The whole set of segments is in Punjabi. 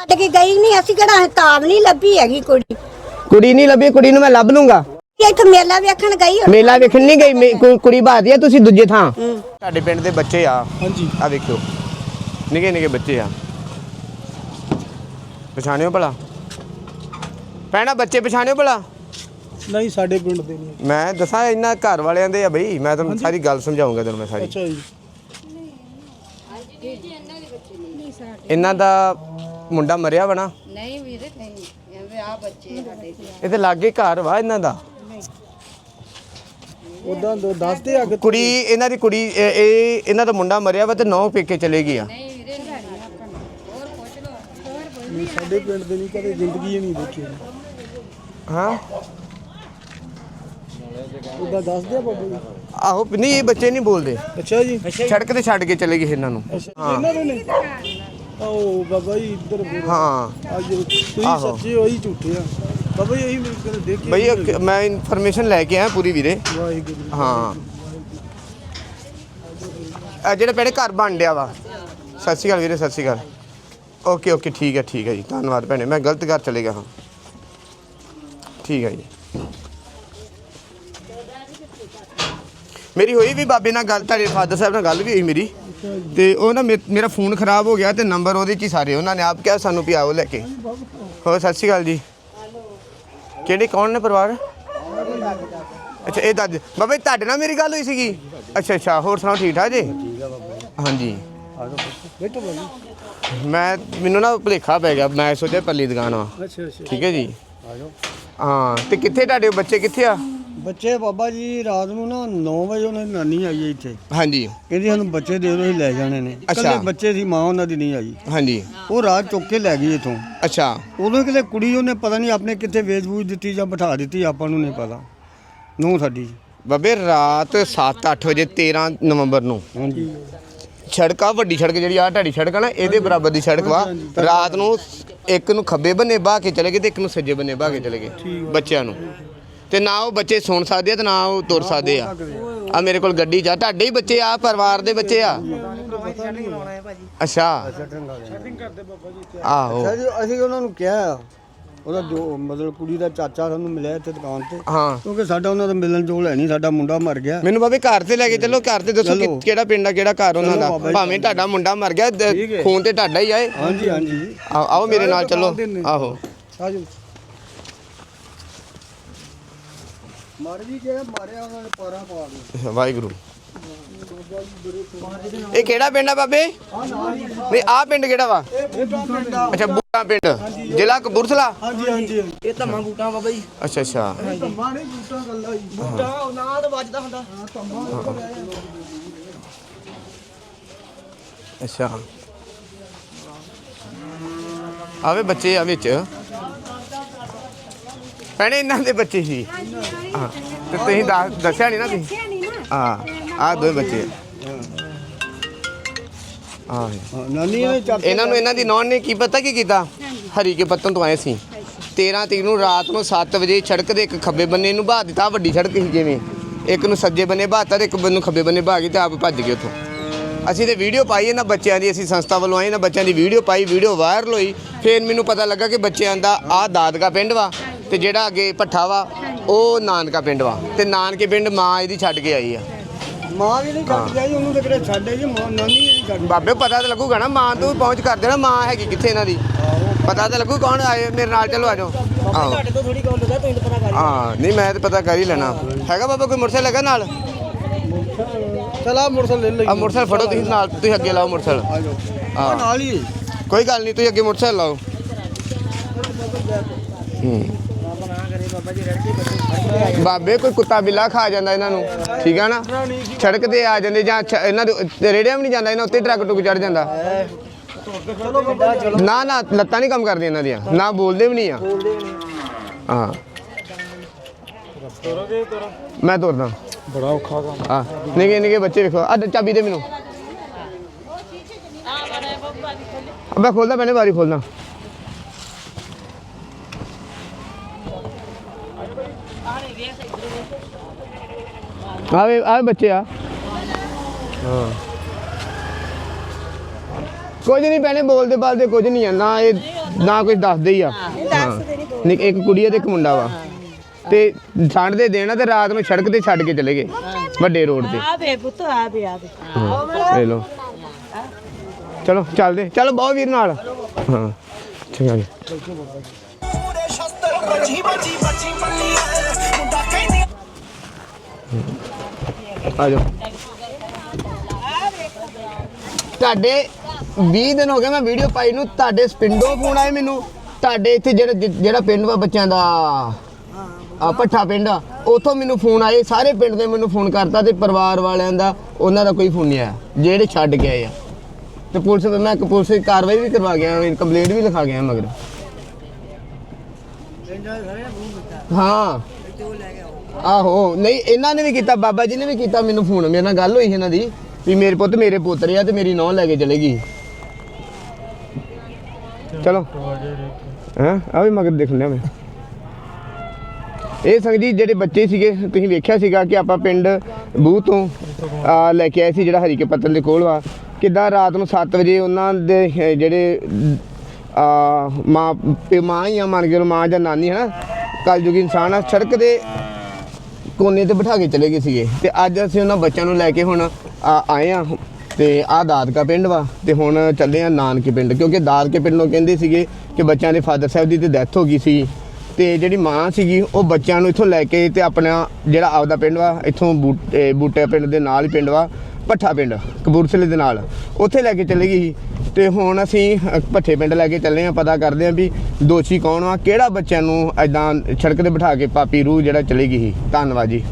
ਛੱਡ ਕੇ ਗਈ ਨਹੀਂ ਅਸੀਂ ਕਿਹੜਾ ਤਾਬ ਨਹੀਂ ਲੱਭੀ ਹੈਗੀ ਕੁੜੀ। ਕੁੜੀ ਨਹੀਂ ਲੱਭੀ ਕੁੜੀ ਨੂੰ ਮੈਂ ਲੱਭ ਲੂੰਗਾ। ਇੱਥੇ ਮੇਲਾ ਵੇਖਣ ਗਈ ਹੋਣੀ। ਮੇਲਾ ਵੇਖਣ ਨਹੀਂ ਗਈ ਮੇ- ਕੁੜੀ ਬਾਦੀ ਆ ਤੁਸੀਂ ਦੂਜੇ ਥਾਂ। ਸਾਡੇ ਪਿੰਡ ਦੇ ਬੱਚੇ ਆ। ਹਾਂਜੀ। ਆ ਵੇਖਿਓ। ਨਿੱਕੇ ਨਿੱਕੇ ਬੱਚੇ ਆ। ਪਛਾਣਿਓ ਭਲਾ? ਪੈਣਾ ਬੱਚੇ ਪਛਾਣਿਓ ਭਲਾ? ਨਹੀਂ ਸਾਡੇ ਪਿੰਡ ਦੇ ਨਹੀਂ। ਮੈਂ ਦੱਸਾਂ ਇਹਨਾਂ ਘਰ ਵਾਲਿਆਂ ਦੇ ਆ ਬਈ। ਮੈਂ ਤੁਹਾਨੂੰ ਸਾਰੀ ਗੱਲ ਸਮਝਾਉਂਗਾ ਤੈਨੂੰ ਮੈਂ ਸਾਰੀ। ਅੱਛਾ ਜੀ। ਇਹਨਾਂ ਦਾ ਮੁੰਡਾ ਮਰਿਆ ਵਾ ਨਾ? ਨਹੀਂ ਵੀਰੇ ਨਹੀਂ ਐਵੇਂ ਆ ਬੱਚੇ ਸਾਡੇ ਇਹਦੇ ਲਾਗੇ ਘਰ ਵਾ ਇਹਨਾਂ ਦਾ? ਉਦਾਂ ਦੋ ਦੱਸਦੇ ਆ ਕਿ ਕੁੜੀ ਇਹਨਾਂ ਦੀ ਕੁੜੀ ਇਹ ਇਹ- ਇਹਨਾਂ ਦਾ ਮੁੰਡਾ ਮਰਿਆ ਵਾ ਤੇ ਨੌ ਪੇਕੇ ਚਲੇ ਗਈ ਆ ਨਹੀਂ ਵੀਰੇ ਨਹੀਂ ਹੋਰ ਪੁੱਛ ਲਓ। ਨਹੀਂ, ਸਾਡੇ ਪਿੰਡ ਦੇ ਨਹੀਂ ਕਦੇ ਜ਼ਿੰਦਗੀ ਹੀ ਨਹੀਂ ਦੇਖੀ ਹਾਂ? ਉਦਾਂ ਦੱਸਦੇ ਆ ਬਾਬਾ ਜੀ। ਆਹੋ ਨਹੀਂ ਇਹ ਬੱਚੇ ਨਹੀਂ ਬੋਲਦੇ। ਅੱਛਾ ਜੀ। ਸੜਕ ਤੇ ਛੱਡ ਕੇ ਚਲੇ ਗਏ ਇਹਨਾਂ ਨੂੰ। ਅੱਛਾ ਇਹਨਾਂ ਦੇ ਨੇ ਆਓ ਬਾਬਾ ਜੀ ਇੱਧਰ ਬੋਲੋ। ਹਾਂ। ਅੱਜ ਤੁਸੀਂ ਆਹੋ। ਸੱਚੇ ਹੋਈ ਝੂਠੇ ਆ। ਬਾਬਾ ਜੀ ਇਹੀ ਮੇਰੇ ਕੋਲ ਦੇਖੀ ਬਈ ਇਹ ਮੈਂ ਇਨਫੋਰਮੇਸ਼ਨ ਲੈ ਕੇ ਆਇਆ ਪੂਰੀ ਵੀਰੇ। ਵਾਹਿਗੁਰੂ। ਹਾਂ। ਇਹ ਜਿਹੜੇ ਪਹਿਲੇ ਘਰ ਬਣ ਡਿਆ ਵਾ। ਸਤਿ ਸ਼੍ਰੀ ਅਕਾਲ ਵੀਰੇ ਸਤਿ ਸ਼੍ਰੀ ਅਕਾਲ। ਓਕੇ ਓਕੇ ਠੀਕ ਹੈ ਠੀਕ ਹੈ ਜੀ। ਧੰਨਵਾਦ ਭੈਣੇ ਮੈਂ ਗਲਤ ਘਰ ਚਲੇ ਗਿਆ ਹਾਂ। ਠੀਕ ਹੈ ਜੀ। ਮੇਰੀ ਹੋਈ ਵੀ ਬਾਬੇ ਨਾਲ ਗੱਲ ਤੁਹਾਡੇ ਫਾਦਰ ਸਾਹਿਬ ਨਾਲ ਗੱਲ ਵੀ ਹੋਈ ਮੇਰੀ। ਤੇ ਉਹ ਨਾ ਮੇ- ਮੇਰਾ ਫੋਨ ਖਰਾਬ ਹੋ ਗਿਆ ਤੇ ਨੰਬਰ ਉਹਦੇ ਚ ਹੀ ਸਾਰੇ ਉਹਨਾਂ ਨੇ ਆਪ ਕਿਹਾ ਸਾਨੂੰ ਵੀ ਆਓ ਲੈ ਕੇ। ਹੋਰ ਸਤਿ ਸ਼੍ਰੀ ਅਕਾਲ ਜੀ। ਕਿਹੜੇ ਕੌਣ ਨੇ ਪਰਿਵਾਰ? ਅੱਛਾ ਇਹ ਦੱਸ ਬਾਬਾ ਜੀ ਤੁਹਾਡੇ ਨਾਲ ਮੇਰੀ ਗੱਲ ਹੋਈ ਸੀਗੀ? ਅੱਛਾ ਅੱਛਾ ਹੋਰ ਸੁਣਾਓ ਠੀਕ ਠਾਕ ਜੀ? ਹਾਂਜੀ। ਬੈਠੋ ਬਾਬਾ ਮੈਂ ਮੈਨੂੰ ਨਾ ਭੁਲੇਖਾ ਪੈ ਗਿਆ ਮੈਂ ਸੋਚਿਆ ਪੱਲੀ ਦੁਕਾਨ ਆ ਅੱਛਾ ਅੱਛਾ। ਠੀਕ ਹੈ ਜੀ। ਹਾਂ ਤੇ ਕਿੱਥੇ ਤੁਹਾਡੇ ਬੱਚੇ ਕਿੱਥੇ ਆ? ਬੱਚੇ ਬਾਬਾ ਜੀ ਰਾਤ ਨੂੰ ਨਾ 9 ਵਜੇ ਉਹਨਾਂ ਦੀ ਨਾਨੀ ਆਈ ਹੈ ਇੱਥੇ। ਹਾਂਜੀ। ਕਹਿੰਦੀ ਸਾਨੂੰ ਬੱਚੇ ਦੇ ਦਿਓ ਅਸੀਂ ਲੈ ਜਾਣੇ ਨੇ। ਅੱਛਾ। ਇਕੱਲੇ ਬੱਚੇ ਸੀ ਮਾਂ ਉਹਨਾਂ ਦੀ ਨਹੀਂ ਆਈ। ਹਾਂਜੀ। ਉਹ ਰਾਤ ਚੁੱਕ ਕੇ ਲੈ ਗਈ ਇਥੋਂ। ਅੱਛਾ। ਉਦੋਂ ਕਿਤੇ ਕੁੜੀ ਉਹਨੇ ਪਤਾ ਨਹੀਂ ਆਪਣੇ ਕਿੱਥੇ ਵੇਚ-ਵੂਚ ਦਿੱਤੀ ਜਾਂ ਬਿਠਾ ਦਿੱਤੀ ਆਪਾਂ ਨੂੰ ਨਹੀਂ ਪਤਾ। ਨੂੰ ਸਾਡੀ। ਬਾਬੇ ਰਾਤ 7-8 ਵਜੇ 13 ਨਵੰਬਰ ਨੂੰ। ਹਾਂਜੀ। ਸੜਕ ਵੱਡੀ ਸੜਕ ਜਿਹੜੀ ਆ ਢਾੜੀ ਸੜਕ ਆ ਨਾ ਇਹਦੇ ਬਰਾਬਰ ਦੀ ਸੜਕ ਵਾ। ਰਾਤ ਨੂੰ ਇੱਕ ਨੂੰ ਖੱਬੇ ਬੰਨੇ ਬਾਹ ਕੇ ਚਲੇ ਗਏ ਤੇ ਇੱਕ ਨੂੰ ਸੱਜੇ ਬੰਨੇ ਬਾਹ ਕੇ ਚਲੇ ਗਏ ਬੱਚਿਆਂ ਨੂੰ। ਤੇ ਨਾ ਉਹ ਬੱਚੇ ਸੁਣ ਸਕਦੇ ਆ ਤੇ ਨਾ ਉਹ ਤੁਰ ਸਕਦੇ ਆ। ਆ ਮੇਰੇ ਕੋਲ ਗੱਡੀ ਜਾ ਤੁਹਾਡੇ ਹੀ ਬੱਚੇ ਆ ਪਰਿਵਾਰ ਦੇ ਬੱਚੇ ਆ? ਅੱਛਾ। ਆਹੋ। ਅਸੀਂ ਉਹਨਾਂ ਨੂੰ ਕਿਹਾ ਉਹਦਾ ਜੋ ਮਤਲਬ ਕੁੜੀ ਦਾ ਚਾਚਾ ਸਾਨੂੰ ਮਿਲਿਆ ਇੱਥੇ ਦੁਕਾਨ ਤੇ। ਹਾਂ। ਕਿਉਂਕਿ ਸਾਡਾ ਉਹਨਾਂ ਦਾ ਮਿਲਣ ਜੋਲ ਹੈ ਨਹੀਂ ਸਾਡਾ ਮੁੰਡਾ ਮਰ ਗਿਆ। ਮੈਨੂੰ ਬਾਬੇ ਘਰ ਤੇ ਲੈ ਕੇ ਚੱਲੋ ਘਰ ਤੇ ਦੱਸੋ ਕਿ- ਚਲੋ। ਕਿਹੜਾ ਪਿੰਡ ਆ ਕਿਹੜਾ ਘਰ ਉਹਨਾਂ ਚਲੋ ਦਾ ਬਾਬਾ ਜੀ। ਭਾਵੇਂ ਤੁਹਾਡਾ ਮੁੰਡਾ ਮਰ ਗਿਆ ਦ- ਠੀਕ ਹੈ। ਖੂਨ ਤੇ ਤੁਹਾਡਾ ਹੀ ਆਏ ਹਾਂਜੀ ਹਾਂਜੀ। ਆਓ ਮੇਰੇ ਨਾਲ ਚੱਲੋ। ਆਹੋ। ਆਜੋ ਮਰ ਵੀ ਜਿਹੜਾ ਮਾਰਿਆ ਉਹਨਾਂ ਨੇ ਪਾਰਾ ਪਾ ਦਿੱਤਾ ਵਾਹਿਗੁਰੂ। ਇਹ ਕਿਹੜਾ ਪਿੰਡ ਆ ਬਾਬੇ? ਨਹੀਂ ਆ ਪਿੰਡ ਕਿਹੜਾ ਵਾ? ਅੱਛਾ ਬੂਟਾ ਪਿੰਡ। ਜ਼ਿਲ੍ਹਾ ਕਪੂਰਥਲਾ? ਹਾਂਜੀ ਹਾਂਜੀ ਇਹ ਧੰਮਾ ਬੂਟਾ ਬਾਬਾ ਜੀ ਅੱਛਾ ਅੱਛਾ। ਧੰਮਾ ਨਹੀਂ ਬੂਟਾ ਗੱਲਾਂ ਹੀ। ਬੂਟਾ ਨਾ ਤਾਂ ਵੱਜਦਾ ਹੁੰਦਾ। ਅੱਛਾ। ਆਵੇ ਬੱਚੇ ਆ ਵਿੱਚ। ਭੈਣੇ ਇਹਨਾਂ ਦੇ ਬੱਚੇ ਸੀ। ਹਾਂ ਤੇ ਤੁਸੀਂ ਦੱਸ- ਦੱਸਿਆ ਨਹੀਂ ਨਾ ਤੁਸੀਂ? ਹਾਂ ਆ ਦੋਵੇਂ ਬੱਚੇ ਆ। ਹਾਂ, ਨਾਨੀ ਨੇ ਚਾਚਾ ਇਹਨਾਂ ਨੂੰ ਇਹਨਾਂ ਦੀ ਨੌਨ ਨੇ ਕੀ ਪਤਾ ਕੀ ਕੀਤਾ? ਹਰੀ ਕੇ ਪੱਤਨ ਤੋਂ ਆਏ ਸੀ। 13 ਤਰੀਕ ਨੂੰ ਰਾਤ ਨੂੰ 7 ਵਜੇ ਸੜਕ ਦੇ ਇੱਕ ਖੱਬੇ ਬੰਨੇ ਨੂੰ ਬਾਹ ਦਿੱਤਾ ਵੱਡੀ ਸੜਕ ਸੀ ਜਿਵੇਂ ਇੱਕ ਨੂੰ ਸੱਜੇ ਬੰਨੇ ਬਾਹਤਾ ਤੇ ਇੱਕ ਬੰਨੇ ਨੂੰ ਖੱਬੇ ਬੰਨੇ ਬਾਹ ਗਈ ਤੇ ਆਪ ਭੱਜ ਗਏ ਉੱਥੋਂ। ਅਸੀਂ ਤੇ ਵੀਡੀਓ ਪਾਈ ਇਹਨਾਂ ਬੱਚਿਆਂ ਦੀ ਅਸੀਂ ਸੰਸਥਾ ਵੱਲੋਂ ਆਏ ਇਹਨਾਂ ਬੱਚਿਆਂ ਦੀ ਵੀਡੀਓ ਪਾਈ ਵੀਡੀਓ ਵਾਇਰਲ ਹੋਈ। ਫਿਰ ਮੈਨੂੰ ਪਤਾ ਲੱਗਾ ਕਿ ਬੱਚਿਆਂ ਦਾ ਆ ਦਾਦਕਾ ਪਿੰਡ ਵਾ। ਤੇ ਜਿਹੜਾ ਅੱਗੇ ਭੱਠਾ ਵਾ ਉਹ ਨਾਨਕਾ ਪਿੰਡ ਵਾ। ਤੇ ਨਾਨਕੇ ਪਿੰਡ ਮਾਂ ਇਹਦੀ ਛੱਡ ਕੇ ਆਈ ਆ। ਮਾਂ ਵੀ ਨਹੀਂ ਛੱਡ ਜਾਈ ਉਹਨੂੰ ਤੇ ਕਿਤੇ ਛੱਡੇ ਜੀ ਮਾਂ ਨਾਨੀ ਨਹੀਂ ਛੱਡ ਬਾਬੇ ਪਤਾ ਤਾਂ ਲੱਗੂਗਾ ਨਾ ਮਾਂ ਤੋਂ ਪਹੁੰਚ ਕਰ ਦੇਣਾ ਮਾਂ ਹੈਗੀ ਕਿੱਥੇ ਇਹਨਾਂ ਦੀ? ਪਤਾ ਤਾਂ ਲੱਗੂ ਕੌਣ ਆਏ ਮੇਰੇ ਨਾਲ ਚਲੋ ਆਜੋ ਆਹੋ। ਤੁਹਾਡੇ ਤੋਂ ਥੋੜੀ ਗੱਲ ਹੁੰਦਾ ਤੁਸੀਂ ਤਾਂ ਪਤਾ ਕਰ ਹਾਂ ਨਹੀਂ ਮੈਂ ਤਾਂ ਪਤਾ ਕਰ ਹੀ ਲੈਣਾ। ਹੈਗਾ ਬਾਬਾ ਕੋਈ ਮੋਟਰਸਾਈਕਲ ਹੈਗਾ ਨਾਲ? ਚਲਾ ਮੋਟਰਸਾਈਕਲ ਲੈ ਲਈ ਆ ਮੋਟਰਸਾਈਕਲ ਫੜੋ ਤੁਸੀਂ ਨਾਲ ਤੁਸੀਂ ਅੱਗੇ ਲਾਓ ਮੋਟਰਸਾਈਕਲ। ਆ ਨਾਲ ਹੀ। ਕੋਈ ਗੱਲ ਨਹੀਂ ਤੁਸੀਂ ਅੱਗੇ ਮੋਟਰਸਾਈਕਲ ਲਾਓ। ਹੂੰ। ਬਾਬੇ, ਕੋਈ ਕੁੱਤਾ ਬਿੱਲਾ ਖਾ ਜਾਂਦਾ ਇਹਨਾਂ ਨੂੰ, ਠੀਕ ਆ ਨਾ? ਸੜਕ ਤੇ ਆ ਜਾਂਦੇ ਜਾਂ ਇਹਨਾਂ ਦੇ ਰੇੜਿਆਂ ਵੀ ਨਹੀਂ ਜਾਂਦਾ, ਇਹਨਾਂ ਉੱਤੇ ਟਰੱਕ ਟੁੱਕ ਚੜ ਜਾਂਦਾ। ਨਾ ਨਾ, ਲੱਤਾਂ ਨਹੀਂ ਕੰਮ ਕਰਦੀਆਂ ਇਹਨਾਂ ਦੀਆਂ, ਨਾ ਬੋਲਦੇ ਵੀ ਨਹੀਂ ਆ। ਹਾਂ। ਮੈਂ ਤੁਰਦਾ। ਬੜਾ ਔਖਾ ਕੰਮ ਹਾਂ, ਨਿੱਕੇ ਨਿੱਕੇ ਬੱਚੇ ਵੇਖੋ ਆ ਚਾਬੀ ਦੇ ਮੈਨੂੰ। ਮੈਂ ਖੋਲਦਾ ਮੈਨੇ ਵਾਰੀ ਖੋਲਦਾ। ਆਵੇ ਆਵੇ ਬੱਚੇ ਆ। ਹਾਂ। ਕੁਝ ਨਹੀਂ ਪੈਣੇ ਬੋਲਦੇ ਬਾਲਦੇ ਕੁਝ ਨਹੀਂ ਆ ਨਾ ਇਹ ਨਾ ਕੁਝ ਦੱਸਦੇ ਹੀ ਆ। ਹਾਂ ਨਹੀਂ, ਇੱਕ ਕੁੜੀ ਆ ਤੇ ਇੱਕ ਮੁੰਡਾ ਵਾ। ਤੇ ਠੰਡ ਦੇ ਆ ਤੇ ਰਾਤ ਨੂੰ ਸੜਕ ਤੇ ਛੱਡ ਕੇ ਚਲੇ ਗਏ ਵੱਡੇ ਰੋਡ ਤੇ। ਆ ਵੇ ਪੁੱਤ ਆ ਵੇ ਆ ਵੇ ਹਾਂ, ਲੈ ਲਓ। ਚਲੋ ਚੱਲਦੇ। ਚਲੋ ਬਹੁਤ ਵੀਰ ਨਾਲ। ਹਾਂ ਚੰਗਾ ਜੀ। ਆ ਜਾਓ। ਤੁਹਾਡੇ 20 ਦਿਨ ਹੋ ਗਏ ਮੈਂ ਵੀਡੀਓ ਪਾਈ ਨੂੰ, ਤੁਹਾਡੇ ਪਿੰਡੋਂ ਫੋਨ ਆਏ ਮੈਨੂੰ। ਤੁਹਾਡੇ ਇੱਥੇ ਜਿਹੜਾ ਜਿਹੜਾ ਪਿੰਡ ਵਾ ਬੱਚਿਆਂ ਦਾ, ਆ ਪੱਠਾ ਪਿੰਡ, ਉਥੋਂ ਮੈਨੂੰ ਫੋਨ ਆਏ, ਸਾਰੇ ਪਿੰਡ ਦੇ ਮੈਨੂੰ ਫੋਨ ਕਰਤਾ ਤੇ ਪਰਿਵਾਰ ਵਾਲਿਆਂ ਦਾ, ਉਹਨਾਂ ਦਾ ਕੋਈ ਫੋਨ ਨਹੀਂ ਆਇਆ, ਜਿਹੜੇ ਛੱਡ ਕੇ ਆਏ ਆ। ਤੇ ਪੁਲਿਸ ਮੈਂ ਪੁਲਿਸ ਦੀ ਕਾਰਵਾਈ ਵੀ ਕਰਵਾ ਗਿਆ ਕੰਪਲੇਂਟ ਵੀ ਲਿਖਾ ਗਿਆ ਮਗਰ। ਹਾਂ। ਆਹੋ ਨਹੀਂ ਇਹਨਾਂ ਨੇ ਵੀ ਕੀਤਾ ਬਾਬਾ ਜੀ ਨੇ ਵੀ ਕੀਤਾ ਮੈਨੂੰ ਫੋਨ ਮੇਰੇ ਨਾਲ ਗੱਲ ਹੋਈ ਸੀ ਇਹਨਾਂ ਦੀ ਵੀ ਮੇਰੇ ਪੁੱਤ ਮੇਰੇ ਪੋਤਰੇ ਆ ਤੇ ਮੇਰੀ ਨੌਂ ਲੈ ਕੇ ਚਲੇ ਗਈ। ਚਲੋ। ਹਾਂ? ਆ ਵੀ ਮਗਰ ਦੇਖ ਲਿਆ ਮੈਂ। ਇਹ ਸੰਗ ਜੀ ਜਿਹੜੇ ਬੱਚੇ ਸੀਗੇ ਤੁਸੀਂ ਵੇਖਿਆ ਸੀਗਾ ਕਿ ਆਪਾਂ ਪਿੰਡ ਬੂਹ ਤੋਂ ਆ, ਲੈ ਕੇ ਆਏ ਸੀ ਜਿਹੜਾ ਹਰੀਕੇ ਪੱਤਲ ਦੇ ਕੋਲ ਵਾ। ਕਿੱਦਾਂ ਰਾਤ ਨੂੰ 7 ਵਜੇ ਉਹਨਾਂ ਦੇ ਅਹ, ਜਿਹੜੇ ਆ ਮਾਂ ਪਿ- ਮਾਂ ਹੀ ਆ ਮੰਨ ਕੇ ਚਲੋ ਮਾਂ ਜਾਂ ਨਾਨੀ ਹੈ ਨਾ ਕਲਯੁਗੀ ਇਨਸਾਨ ਆ ਸੜਕ ਦੇ ਕੋਨੇ ਤੇ ਬਿਠਾ ਕੇ ਚਲੇ ਗਏ ਸੀਗੇ। ਤੇ ਅੱਜ ਅਸੀਂ ਉਹਨਾਂ ਬੱਚਿਆਂ ਨੂੰ ਲੈ ਕੇ ਹੁਣ ਆ- ਆਏ ਆ। ਤੇ ਆ ਦਾਦਕਾ ਪਿੰਡ ਵਾ। ਤੇ ਹੁਣ ਚੱਲੇ ਆ ਨਾਨਕੇ ਪਿੰਡ। ਕਿਉਂਕਿ ਦਾਦਕੇ ਪਿੰਡੋਂ ਕਹਿੰਦੇ ਸੀਗੇ ਕਿ ਬੱਚਿਆਂ ਦੇ ਫਾਦਰ ਸਾਹਿਬ ਦੀ ਤੇ ਡੈਥ ਹੋ ਗਈ ਸੀ। ਤੇ ਜਿਹੜੀ ਮਾਂ ਸੀਗੀ, ਉਹ ਬੱਚਿਆਂ ਨੂੰ ਇੱਥੋਂ ਲੈ ਕੇ ਤੇ ਆਪਣਾ ਜਿਹੜਾ ਆਪਦਾ ਪਿੰਡ ਵਾ, ਇੱਥੋਂ ਬੂਟ- ਬੂਟੇ ਪਿੰਡ ਦੇ ਨਾਲ ਹੀ ਪਿੰਡ ਵਾ। ਭੱਠਾ ਪਿੰਡ ਕਪੂਰਥਲੇ ਦੇ ਨਾਲ। ਉੱਥੇ ਲੈ ਕੇ ਚਲੇ ਗਈ ਸੀ। ਤੇ ਹੁਣ ਅਸੀਂ ਭੱਠੇ ਪਿੰਡ ਲੈ ਕੇ ਚੱਲੇ ਆ ਪਤਾ ਕਰਦੇ ਆ ਵੀ ਦੋਸ਼ੀ ਕੌਣ ਵਾ ਕਿਹੜਾ ਬੱਚਿਆਂ ਨੂੰ ਐਦਾਂ ਸੜਕ ਤੇ ਬਿਠਾ ਕੇ ਪਾਪੀ ਰੂਹ ਜਿਹੜਾ ਚਲੀ ਗਈ ਸੀ। ਧੰਨਵਾਦ ਜੀ।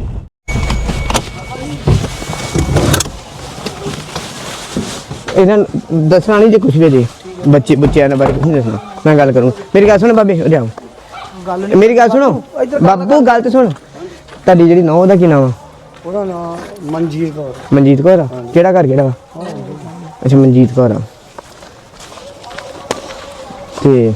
ਇਹਨਾਂ ਦੱਸਣਾ ਨਹੀਂ ਜੇ ਕੁਝ ਵੀ ਜੀ ਬੱਚੇ ਬੱਚਿਆਂ ਦੇ ਬਾਰੇ ਕੁਝ ਨਹੀਂ ਦੱਸਣਾ। ਮੈਂ ਗੱਲ ਕਰੂੰ ਮੇਰੀ ਗੱਲ ਸੁਣ ਬਾਬੇ ਉਰੇ ਆਓ ਮੇਰੀ ਗੱਲ ਸੁਣੋ। ਬਾਬੂ ਗੱਲ ਤੇ ਸੁਣ। ਤੁਹਾਡੀ ਜਿਹੜੀ ਨੌ ਦਾ ਕੀ ਨਾਮ ਆ? ਉਹਦਾ ਨਾਮ ਮਨਜੀਤ ਕੌਰ। ਮਨਜੀਤ ਕੌਰ ਆ? ਕਿਹੜਾ ਘਰ ਕਿਹੜਾ ਵਾ? ਅੱਛਾ ਮਨਜੀਤ ਕੌਰ ਆ। ਤੇ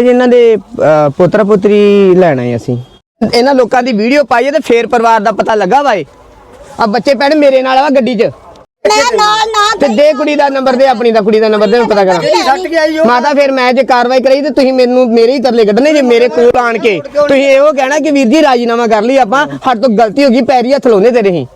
ਇਹਨਾਂ ਦੇ ਅਹ, ਪੋਤਰਾ ਪੁੱਤਰੀ ਲੈਣਾ ਹੈ ਅਸੀਂ। ਇਹਨਾਂ ਲੋਕਾਂ ਦੀ ਵੀਡੀਓ ਪਾਈਏ ਤੇ ਫੇਰ ਪਰਿਵਾਰ ਦਾ ਪਤਾ ਲੱਗਾ ਵਾਏ ਆ ਬੱਚੇ ਪੈਣ ਮੇਰੇ ਨਾਲ ਵਾ ਗੱਡੀ 'ਚ। ਮੈਂ ਨਾਲ ਨਾ ਤੇ ਦੇ ਕੁੜੀ ਦਾ ਨੰਬਰ ਦੇ ਆਪਣੀ ਦਾ ਕੁੜੀ ਦਾ ਨੰਬਰ ਦੇ ਮੈਂ ਪਤਾ ਕਰਾਂ। ਸੱਟ ਕੇ ਆਈ ਮਾਤਾ ਫਿਰ ਮੈਂ ਜੇ ਕਾਰਵਾਈ ਕਰਾਈ ਤੇ ਤੁਸੀਂ ਮੈਨੂੰ ਮੇਰੇ ਹੀ ਤਰਲੇ ਕੱਢਣੇ ਜੇ ਮੇਰੇ ਕੋਲ ਆਣ ਕੇ। ਤੁਸੀਂ ਇਹੋ ਕਹਿਣਾ ਕਿ ਵੀਰ ਜੀ ਰਾਜੀਨਾਮਾ ਕਰ ਲਈ ਆਪਾਂ ਸਾਡੇ ਤੋਂ ਗਲਤੀ ਹੋ ਗਈ ਪੈਰੀ ਹੱਥ ਲਾਉਂਦੇ ਤੇਰੇ ਹੀ।